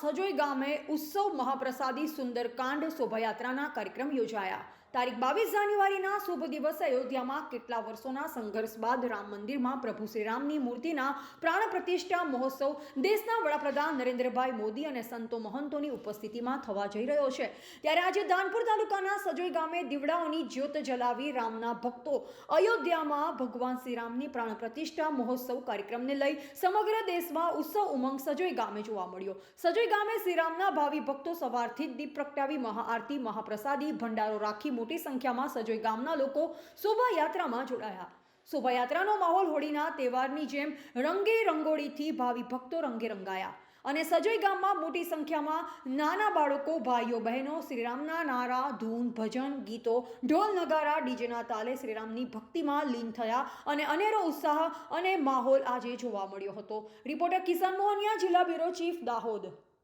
સજોઈ ગામે ઉત્સવ મહાપ્રસાદી સુંદરકાંડ શોભાયાત્રાના કાર્યક્રમ યોજાયા. તારીખ બાવીસ જાન્યુઆરીના શુભ દિવસે અયોધ્યામાં કેટલા વર્ષોના સંઘર્ષ બાદ રામ મંદિરમાં પ્રભુ શ્રીરામની મૂર્તિના પ્રાણ પ્રતિષ્ઠા મહોત્સવ દેશના વડાપ્રધાન નરેન્દ્રભાઈ મોદી અને સંતો મહંતોની ઉપસ્થિતિમાં થવા જઈ રહ્યો છે. ત્યારે આજે દાનપુર તાલુકાના સજોઈ ગામે દીવડાઓની જ્યોત જલાવી રામના ભક્તો અયોધ્યામાં ભગવાન શ્રીરામની પ્રાણ પ્રતિષ્ઠા મહોત્સવ કાર્યક્રમને લઈ સમગ્ર દેશમાં ઉત્સવ ઉમંગ સજોઈ ગામે જોવા મળ્યો. સજોઈ ગામે શ્રીરામના ભાવિ ભક્તો સવારથી જ દીપ પ્રગટાવી મહાઆરતી, મહાપ્રસાદી, ભંડારો રાખી મોટી સંખ્યામાં સજોઈ ગામના લોકો શોભાયાત્રામાં જોડાયા. શોભાયાત્રાનો માહોલ હોળીના તહેવારની જેમ રંગે રંગોળીથી ભાવિ ભક્તો રંગે રંગાયા. અને સજોઈ ગામમાં મોટી સંખ્યામાં નાના બાળકો, ભાઈઓ, બહેનો, શ્રીરામના નારા, ધૂન, ભજન, ગીતો, ઢોલ નગારા, ડીજેના તાલે શ્રીરામની ભક્તિમાં લીન થયા અને અનેરો ઉત્સાહ અને માહોલ આજે જોવા મળ્યો હતો. રિપોર્ટર કિસાન મોહનિયા, જિલ્લા બ્યુરો ચીફ દાહોદ.